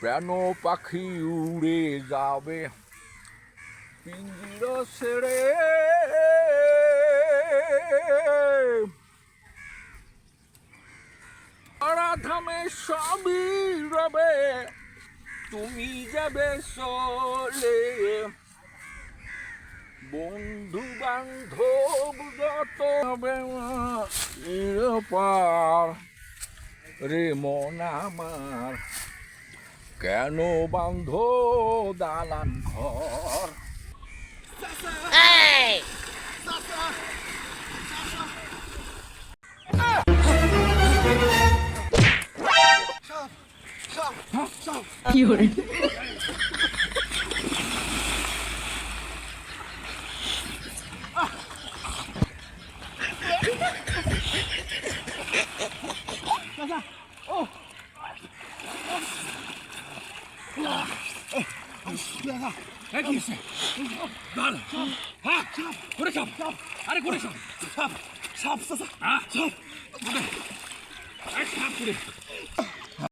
কেন পাখি উড়ে যাবে? পিঞ্জির ছেড়ে। আরাধামে সবই রবে। তুমি যাবে চলে। বন্ধু বান্ধব যত পার। রে মন আমার কেন বান্ধ দালান ঘর? আরে করে সাপ সাপ সাপ সাপ সাপ